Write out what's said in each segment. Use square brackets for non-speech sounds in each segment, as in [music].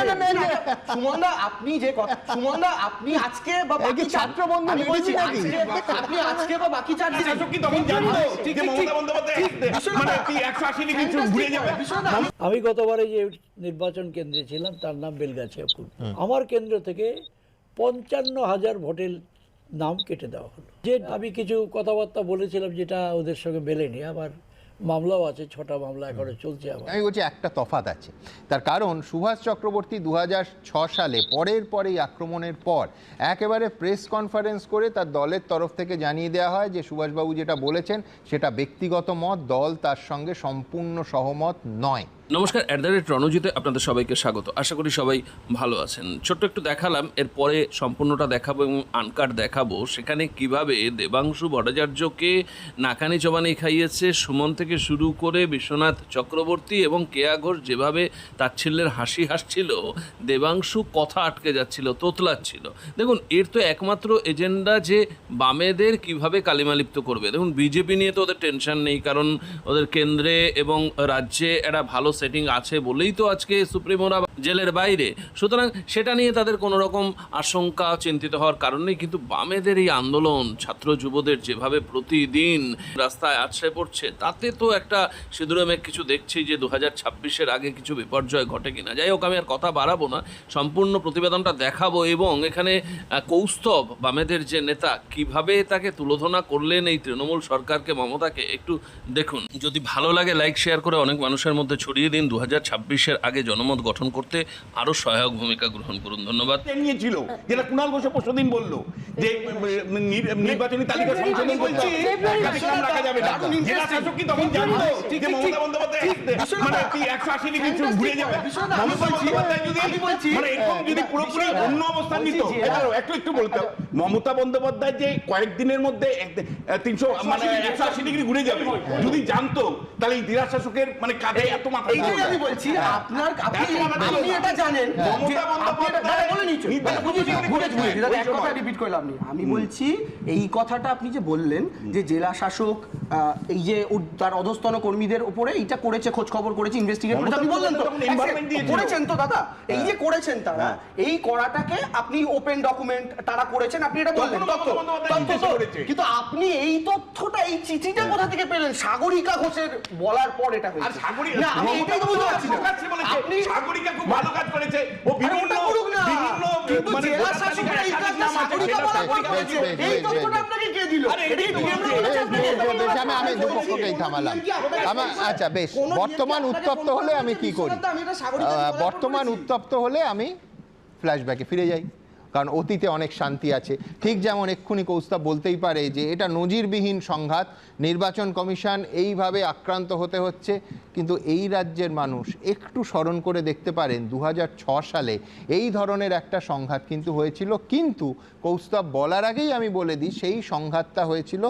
না, না, না, না, [laughs] সুমনদা আপনি যে সুমনদা আপনি আজকে বা এই বাকি চার- ছাত্রবন্ধু আমি আপনি আজকে বা বাকি চার দিন আসবে? বিশ্বনাথ মানে দা, আমি গতবারে যে নির্বাচন কেন্দ্রে ছিলাম তার নাম বেলগাছিয়াপুর আমার কেন্দ্র থেকে পঞ্চান্ন হাজার ভোটের নাম কেটে দেওয়া হলো। যে আমি কিছু কথাবার্তা বলেছিলাম যেটা ওদের সঙ্গে মেলেনি আবার মামলাও আছে, ছটা মামলা এখনও চলছে আমি বলছি একটা তফাত আছে। তার কারণ সুভাষ চক্রবর্তী দু সালে, পরের পরেই আক্রমণের পর একেবারে প্রেস কনফারেন্স করে তার দলের তরফ থেকে জানিয়ে দেওয়া হয় যে, সুভাষবাবু যেটা বলেছেন সেটা ব্যক্তিগত মত, দল তার সঙ্গে সম্পূর্ণ সহমত নয়। নমস্কার অ্যাট দ্য রেট রণজিতে আপনাদের সবাইকে স্বাগত। আশা করি সবাই ভালো আছেন। ছোট্ট একটু দেখালাম, এরপরে সম্পূর্ণটা দেখাবো এবং আনকাট দেখাবো। সেখানে কীভাবে দেবাংশু ভট্টাচার্যকে নাকানি চবানি খাইয়েছে, সুমন থেকে শুরু করে বিশ্বনাথ চক্রবর্তী এবং কেয়া ঘোষ যেভাবে তাচ্ছিল্যের হাসি হাসছিল, দেবাংশু কথা আটকে যাচ্ছিল, তোতলাচ্ছিল। দেখুন, এর তো একমাত্র এজেন্ডা যে বামেদের কীভাবে কালিমালিপ্ত করবে। দেখুন, বিজেপি নিয়ে তো ওদের টেনশন নেই, কারণ ওদের কেন্দ্রে এবং রাজ্যে একটা ভালো সেটিং আছে বলেই তো আজকে সুপ্রিমোরা জেলের বাইরে। সুতরাং সেটা নিয়ে তাদের কোনো রকম আশঙ্কা, চিন্তিত হওয়ার কারণ নেই। কিন্তু বামেদের এই আন্দোলন, ছাত্র যুবদের যেভাবে প্রতিদিন রাস্তায় আছড়ে পড়ছে, তাতে তো একটা সিঁদুরে মেঘ কিছু দেখছি যে দু হাজার ছাব্বিশের আগে কিছু বিপর্যয় ঘটে কিনা। যাই হোক, আমি আর কথা বাড়াবো না। সম্পূর্ণ প্রতিবেদনটা দেখাবো এবং এখানে কৌস্তব, বামেদের যে নেতা, কীভাবে তাকে তুলোধনা করলেন এই তৃণমূল সরকারকে, মমতাকে, একটু দেখুন। যদি ভালো লাগে, লাইক, শেয়ার করে অনেক মানুষের মধ্যে ছড়িয়ে দিন। দু হাজার ছাব্বিশের আগে জনমত গঠন করতে আরও সহায়ক ভূমিকা গ্রহণ করুন। ধন্যবাদ। নিয়েছিল যেটা কুণাল ঘোষ পরশুদিন বলল যে নির্বাচনী তালিকা সংশোধন করতে। রাখা যাবে না। জেলা শাসক কি তখন জানতো যে মমতা বন্দ্যোপাধ্যায় মানে কি একশো আশি ডিগ্রি ঘুরে যাবে? মমতা বন্দ্যোপাধ্যায় যদি মানে এরকম যদি পুরোপুরি অন্য অবস্থান নিত একটু- একটু একটু মমতা বন্দ্যোপাধ্যায় যে কয়েকদিনের মধ্যে তিনশো মানে একশো আশি ডিগ্রি ঘুরে যাবে। যদি জানতো তাহলে এই জেলা শাসকের মানে কাজে এত মাথা এইটাই দিত আমি বলছি আপনার আপনি এত মাথা দিত আপনি এটা জানেন। এক কথা রিপিট করলাম আমি। বলছি এই কথাটা আপনি যে বললেন যে জেলা শাসক এই যে তার অধস্তন কর্মীদের উপরে এইটা করেছে খোঁজ খবর করেছে ইনভেস্টিগেট করেছে। আপনি বললেন তো। করেছেন তো দাদা? এই যে করেছেন তারা এই করাটাকে আপনি ওপেন ডকুমেন্ট তারা করেছেন আপনি এটা বললেন। কিন্তু আপনি এই তথ্যটা এই চিঠিটা কোথা থেকে পেলেন? সাগরিকা ঘোষের বলার পর এটা হয়েছে। না আমি এটাই তো বুঝতে পারছি আপনি সাগরিকা খুব ভালো কাজ করেছে। ও বিভিন্ন। বিভিন্ন মানে জেলা শাসকের এই কাজটা সাগরিকা করেছে। তথ্যটা আপনাকে কে দিল? আরে এটা বলেছে? আপনাকে? আমি আমি দুপক্ষকেই থামালাম। আমার আচ্ছা বেশ। বর্তমান উত্তপ্ত হলে আমি কি করি? বর্তমান উত্তপ্ত হলে আমি ফ্ল্যাশব্যাকে ফিরে যাই। কারণ অতীতে অনেক শান্তি আছে। ঠিক যেমন এক্ষুনি কৌস্তব বলতেই পারে যে এটা নজিরবিহীন সংঘাত, নির্বাচন কমিশন এইভাবে আক্রান্ত হতে হচ্ছে, কিন্তু এই রাজ্যের মানুষ একটু স্মরণ করে দেখতে পারেন দুহাজার ছয় সালে এই ধরনের একটা সংঘাত কিন্তু হয়েছিল। কিন্তু কৌস্তব বলার আগেই আমি বলে দিই, সেই সংঘাতটা হয়েছিল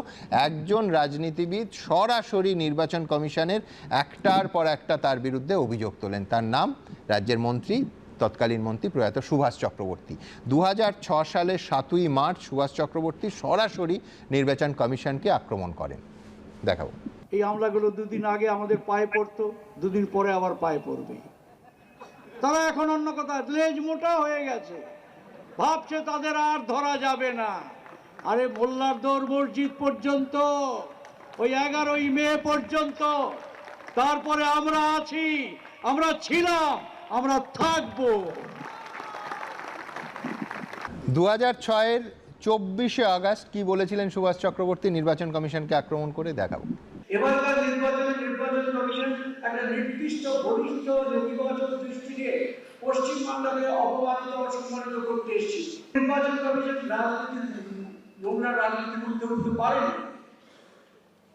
একজন রাজনীতিবিদ সরাসরি নির্বাচন কমিশনের একটার পর একটা তার বিরুদ্ধে অভিযোগ তোলেন। তার নাম রাজ্যের মন্ত্রী তৎকালীন মন্ত্রী প্রয়াত সুভাষ চক্রবর্তী। দু সালের সাতই মার্চ সুভাষ চক্রবর্তী সরাসরি নির্বাচন কমিশনকে আক্রমণ করেন। দেখাবো। এই হামলাগুলো দুদিন আগে আমাদের পায়ে পড়তো, দুদিন পরে আবার পায়ে পড়বে। তারা এখন অন্য কথা, লেজ মোটা হয়ে গেছে। ভাবছে তাদের আর ধরা যাবে না। আরে মোল্লার দৌড় মসজিদ পর্যন্ত, ওই এগারোই মে পর্যন্ত। তারপরে আমরা আছি, আমরা ছিলাম। আমরা থাকব। দু হাজার ছয়ের চব্বিশে আগস্ট কি বলেছিলেন সুভাষ চক্রবর্তী? নির্বাচন কমিশনকে আক্রমণ করে দেখাবো। এবারকার নির্বাচনে নির্বাচন কমিশন একটা নির্দিষ্ট ঘনিষ্ঠ নেতিবাচক পশ্চিমবাংলাকে অপমানিত অসম্মানিত করতে এসেছে। নির্বাচন কমিশন রাজনীতি নোংরা রাজনীতি করতে করতে পারেনি।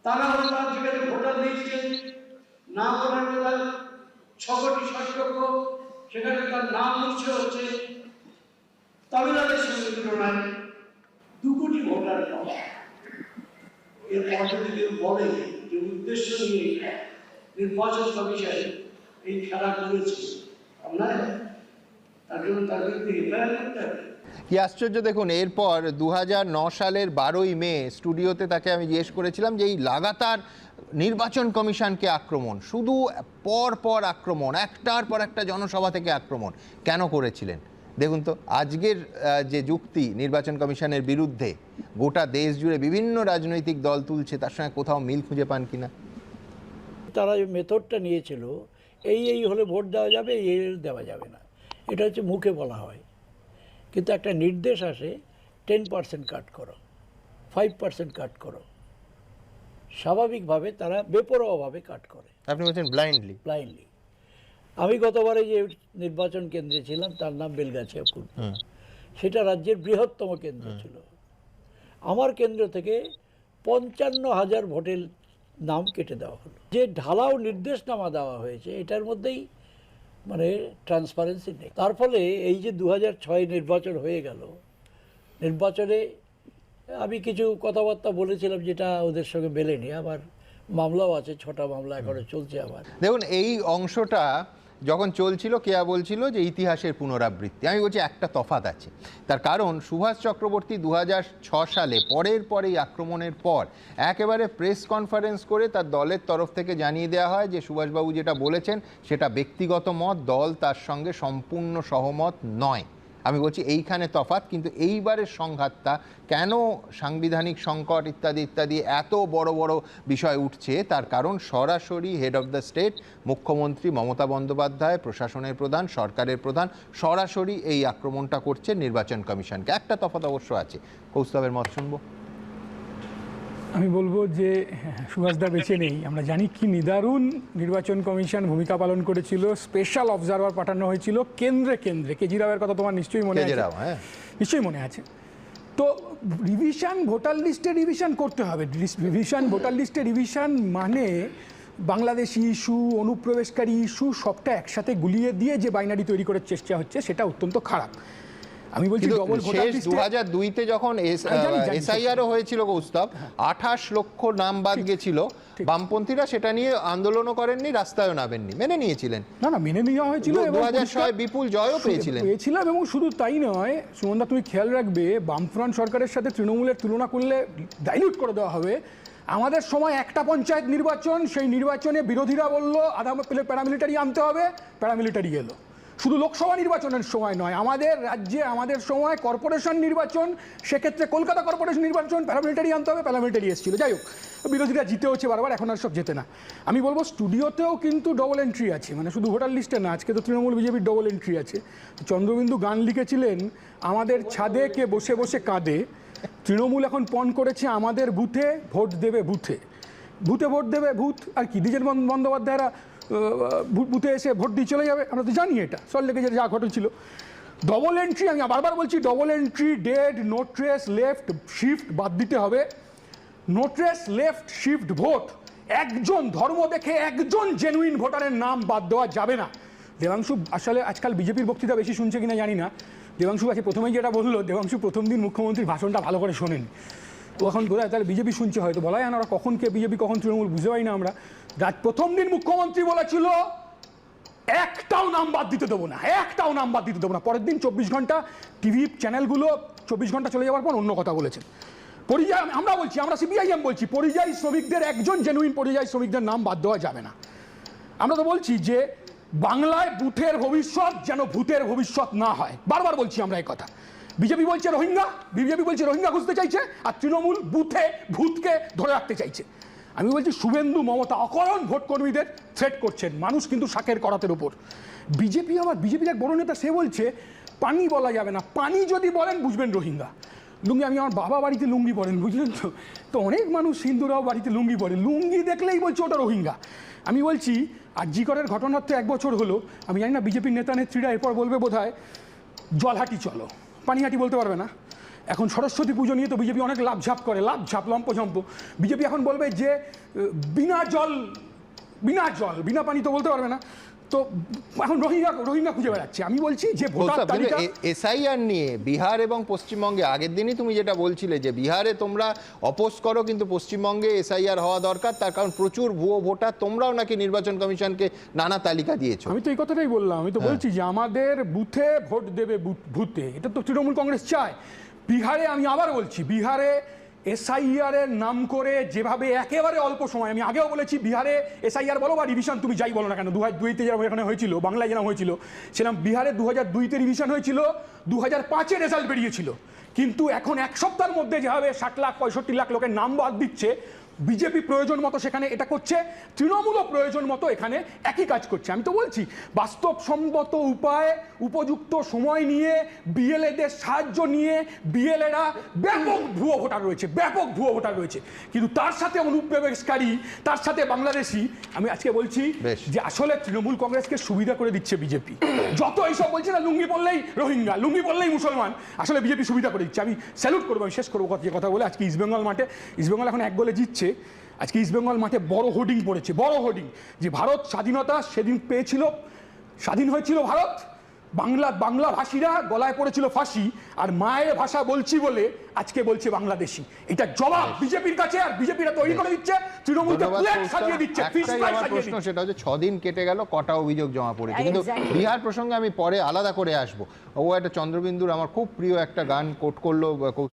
তারা হল যেখানে ভোটার কোটি ষাট লক্ষ সেখানে তার নাম উঠছে হচ্ছে তামিলনাড়ুর সঙ্গে তুলনায় দু কোটি ভোটার এর বলে যে উদ্দেশ্য নিয়ে নির্বাচন কমিশন এই খেলা করেছে তার জন্য করতে হবে। কি আশ্চর্য দেখুন, এরপর দু সালের বারোই মে স্টুডিওতে তাকে আমি জিজ্ঞেস করেছিলাম যে এই লাগাতার নির্বাচন কমিশনকে আক্রমণ, শুধু পর পর আক্রমণ, একটার পর একটা জনসভা থেকে আক্রমণ কেন করেছিলেন? দেখুন তো, আজকের যে যুক্তি নির্বাচন কমিশনের বিরুদ্ধে গোটা দেশ জুড়ে বিভিন্ন রাজনৈতিক দল তুলছে, তার সঙ্গে কোথাও মিল খুঁজে পান কিনা? তারা যে মেথডটা নিয়েছিল, এই এই হলে ভোট দেওয়া যাবে, এই দেওয়া যাবে না। এটা হচ্ছে মুখে বলা হয়। কিন্তু একটা নির্দেশ আসে টেন পার্সেন্ট কাট করো ফাইভ পার্সেন্ট কাট করো। স্বাভাবিকভাবে তারা বেপরোয়াভাবে কাট করে। আপনি বলছেন ব্লাইন্ডলি ব্লাইন্ডলি আমি গতবারে যে নির্বাচন কেন্দ্রে ছিলাম তার নাম বেলগাছিয়াপুর সেটা রাজ্যের বৃহত্তম কেন্দ্র ছিল। আমার কেন্দ্র থেকে পঞ্চান্ন হাজার ভোটের নাম কেটে দেওয়া হলো। যে ঢালাও নির্দেশনামা দেওয়া হয়েছে এটার মধ্যেই মানে ট্রান্সপারেন্সি নেই। তার ফলে এই যে দু হাজার ছয় নির্বাচন হয়ে গেল নির্বাচনে আমি কিছু কথাবার্তা বলেছিলাম যেটা ওদের সঙ্গে মেলেনি আবার মামলাও আছে ছটা মামলা এখনও চলছে আমার দেখুন এই অংশটা যখন চলছিল কেয়া বলছিল যে ইতিহাসের পুনরাবৃত্তি। আমি বলছি একটা তফাত আছে। তার কারণ সুভাষ চক্রবর্তী দু সালে পরের পরেই আক্রমণের পর একেবারে প্রেস কনফারেন্স করে তার দলের তরফ থেকে জানিয়ে দেওয়া হয় যে সুভাষবাবু যেটা বলেছেন সেটা ব্যক্তিগত মত দল তার সঙ্গে সম্পূর্ণ সহমত নয়। আমি বলছি এইখানে তফাৎ, কিন্তু এইবারের সংঘাতটা কেন সাংবিধানিক সংকট ইত্যাদি ইত্যাদি এত বড় বড় বিষয় উঠছে, তার কারণ সরাসরি হেড অফ দ্য স্টেট মুখ্যমন্ত্রী মমতা বন্দ্যোপাধ্যায়, প্রশাসনের প্রধান, সরকারের প্রধান, সরাসরি এই আক্রমণটা করছে নির্বাচন কমিশনকে। একটা তফাৎ অবশ্য আছে। কৌস্তবের মত শুনব। আমি বলব যে হ্যাঁ, সুভাষদা বেঁচে নেই। আমরা জানি কি নিদারুণ নির্বাচন কমিশন ভূমিকা পালন করেছিল স্পেশাল অবজারভার পাঠানো হয়েছিল কেন্দ্রে কেন্দ্রে। কেজরিওয়ালের কথা তোমার নিশ্চয়ই মনে আছে। হ্যাঁ। নিশ্চয়ই মনে আছে। তো রিভিশন ভোটার লিস্টে রিভিশন করতে হবে। রিভিশন ভোটার লিস্টে রিভিশন মানে বাংলাদেশি ইস্যু অনুপ্রবেশকারী ইস্যু সবটা একসাথে গুলিয়ে দিয়ে যে বাইনারি তৈরি করার চেষ্টা হচ্ছে সেটা অত্যন্ত খারাপ। আমি বলছি ডবল ভোটার লিস্টে হাজার দুইতে যখন এসআইআরও হয়েছিল কৌস্তব আঠাশ লক্ষ নাম বাদ গেছিল। বামপন্থীরা সেটা নিয়ে আন্দোলনও করেননি রাস্তায়ও নামেননি মেনে নিয়েছিলেন। না না মেনে নেওয়া হয়েছিল দু এবং হাজার ছয় বিপুল জয়ও পেয়েছিলেন। পেয়েছিলাম এবং শুধু তাই নয় সুমনদা তুমি খেয়াল রাখবে বামফ্রন্ট সরকারের সাথে তৃণমূলের তুলনা করলে ডাইলিউট করে দেওয়া হবে। আমাদের সময় একটা পঞ্চায়েত নির্বাচন সেই নির্বাচনে বিরোধীরা বলল আধা প্যারামিলিটারি আনতে হবে প্যারামিলিটারি এলো। শুধু লোকসভা নির্বাচনের সময় নয়, আমাদের রাজ্যে, আমাদের সময় কর্পোরেশন নির্বাচন, সেক্ষেত্রে কলকাতা কর্পোরেশন নির্বাচন, প্যারামিলিটারি আনতে হবে, প্যারামিলিটারি এসেছিল। যাই হোক, বিরোধীরা জিতে হচ্ছে বারবার, এখন আর সব জেতে না। আমি বলব, স্টুডিওতেও কিন্তু ডবল এন্ট্রি আছে মানে শুধু ভোটার লিস্টে না, আজকে তো তৃণমূল বিজেপির ডবল এন্ট্রি আছে। চন্দ্রবিন্দু গান লিখেছিলেন, আমাদের ছাদে কে বসে বসে কাঁদে। তৃণমূল এখন পণ করেছে, আমাদের বুথে ভোট দেবে বুথে। ভূতে ভোট দেবে ভূত আর কি? দ্বিজেন বন্দ্যোপাধ্যায়রা বুথে এসে ভোট দিয়ে চলে যাবে। আমরা তো জানি এটা। সল্লেকে যে যা ঘটেছিল। ডবল এন্ট্রি আমি বারবার বলছি double entry dead no trace left shift বাদ দিতে হবে। No trace left shift vote একজন ধর্ম দেখে একজন জেনুইন ভোটারের নাম বাদ দেওয়া যাবে না। দেবাংশু, আসলে আজকাল বিজেপির বক্তৃতা বেশি শুনছে কিনা জানি না। দেবাংশু আছে প্রথমেই যেটা বলল, দেবাংশু, প্রথম দিন মুখ্যমন্ত্রীর ভাষণটা ভালো করে শোনেন ও এখন বোধ হয় তাহলে বিজেপি শুনছে হয়তো, বলা যায় না ওরা কখন কে বিজেপি, কখন তৃণমূল, বুঝতে পারি না আমরা। রাত প্রথম দিন মুখ্যমন্ত্রী বলেছিল, একটাও নাম বাদ দিতে দেবো না, একটাও নাম বাদ দিতে দেবো না। পরের দিন চব্বিশ ঘণ্টা টিভি চ্যানেলগুলো চব্বিশ ঘণ্টা চলে যাওয়ার পর অন্য কথা বলেছেন। পরিযায়ী, আমরা বলছি, আমরা সিপিআইএম বলছি, পরিযায়ী শ্রমিকদের, একজন জেনুইন পরিযায়ী শ্রমিকদের নাম বাদ দেওয়া যাবে না। আমরা তো বলছি যে, বাংলায় বুথের ভবিষ্যৎ যেন ভূতের ভবিষ্যৎ না হয়। বারবার বলছি আমরা এই কথা। বিজেপি বলছে রোহিঙ্গা, বিজেপি বলছে রোহিঙ্গা খুঁজতে চাইছে, আর তৃণমূল বুথে, ভূতকে ধরে রাখতে চাইছে। আমি বলছি শুভেন্দু মমতা অকরণ ভোট কর্মীদের থ্রেট করছেন, মানুষ কিন্তু শাকের করাতের উপর। বিজেপি আবার, বিজেপির এক বড় নেতা, সে বলছে, পানি বলা যাবে না, পানি যদি বলেন বুঝবেন রোহিঙ্গা। লুঙ্গি, আমি আমার বাবা বাড়িতে লুঙ্গি পরেন, বুঝলেন তো? তো অনেক মানুষ হিন্দুরাও বাড়িতে লুঙ্গি পরে। লুঙ্গি দেখলেই বলছে ওটা রোহিঙ্গা। আমি বলছি, আর জিকরের ঘটনার তো এক বছর হলো। আমি জানি না, বিজেপির নেতা নেত্রীরা এরপর বলবে বোধ জলহাটি চলো। পানিহাটি বলতে পারবে না। এখন সরস্বতী পুজো নিয়ে তো বিজেপি অনেক লাভ ঝাঁপ করে, লাভ ঝাপ লম্পঝম্প বিজেপি এখন বলবে যে বিনা জল বিনা জল, বিনা পানি তো বলতে পারবে না। তো এখন রোহিঙ্গা রোহিঙ্গা খুঁজে বেড়াচ্ছে। আমি বলছি যে ভোটার তালিকা এসআইআর নিয়ে বিহার এবং পশ্চিমবঙ্গে আগের দিনই তুমি যেটা বলছিলে যে বিহারে তোমরা অপোজ করো কিন্তু পশ্চিমবঙ্গে এসআইআর হওয়া দরকার তার কারণ প্রচুর ভুয়ো ভোটার তোমরাও নাকি নির্বাচন কমিশনকে নানা তালিকা দিয়েছ। আমি তো এই কথাটাই বললাম। আমি তো বলছি যে আমাদের বুথে ভোট দেবে বুথ- ভূতে এটা তো তৃণমূল কংগ্রেস চায়। বিহারে আমি আবার বলছি বিহারে এসআইআর এর নাম করে যেভাবে একেবারে অল্প সময়, আমি আগেও বলেছি বিহারে এসআইআর বলো বা রিভিশন তুমি যাই বলো না কেন দু হাজার দুইতে যেরকম এখানে হয়েছিল, বাংলায় যেরকম হয়েছিল, সেরকম বিহারে দু হাজার দুইতে রিভিশন হয়েছিল দু হাজার পাঁচে রেজাল্ট বেরিয়েছিল। কিন্তু এখন এক সপ্তাহের মধ্যে যেভাবে ষাট লাখ, পঁয়ষট্টি লাখ লোকের নাম বাদ দিচ্ছে বিজেপি প্রয়োজন মতো সেখানে এটা করছে তৃণমূলও প্রয়োজন মতো এখানে একই কাজ করছে। আমি তো বলছি বাস্তবসম্মত উপায়ে উপযুক্ত সময় নিয়ে বিএলএদের সাহায্য নিয়ে বিএলএরা ব্যাপক ভুয়ো ভোটার রয়েছে ব্যাপক ভুয়ো ভোটার রয়েছে। কিন্তু তার সাথে অনুপ্রবেশকারী তার সাথে বাংলাদেশি আমি আজকে বলছি যে আসলে তৃণমূল কংগ্রেসকে সুবিধা করে দিচ্ছে বিজেপি। যত এইসব বলছে না লুঙ্গি পড়লেই রোহিঙ্গা লুঙ্গি পড়লেই মুসলমান আসলে বিজেপি সুবিধা করে দিচ্ছে। আমি স্যালুট করব আমি শেষ করব কথা- কথা বলে আজকে ইস্টবেঙ্গল মাঠে ইস্টবেঙ্গল এখন এক গোলে জিতছে। আজকে ইস্টবেঙ্গল মাঠে বড় হোর্ডিং পড়েছে বড় হোর্ডিং যে ভারত স্বাধীনতা সেদিন পেয়েছিল স্বাধীন হয়েছিল ভারত বাংলা বাংলা ভাষীরা গলায় পড়েছিল ফাঁসি আর মায়ের ভাষা বলছি বলে আজকে বলছে বাংলাদেশি। এটা জবাব বিজেপির কাছে আর বিজেপিরা তৈরি করে দিচ্ছে তৃণমূলকে প্লেট সাজিয়ে দিচ্ছে প্রশ্ন সেটা হচ্ছে ছদিন কেটে গেল কটা অভিযোগ জমা পড়েছে। কিন্তু বিহার প্রসঙ্গে আমি পরে আলাদা করে আসব। ও একটা চন্দ্রবিন্দুর আমার খুব প্রিয় একটা গান কোট করল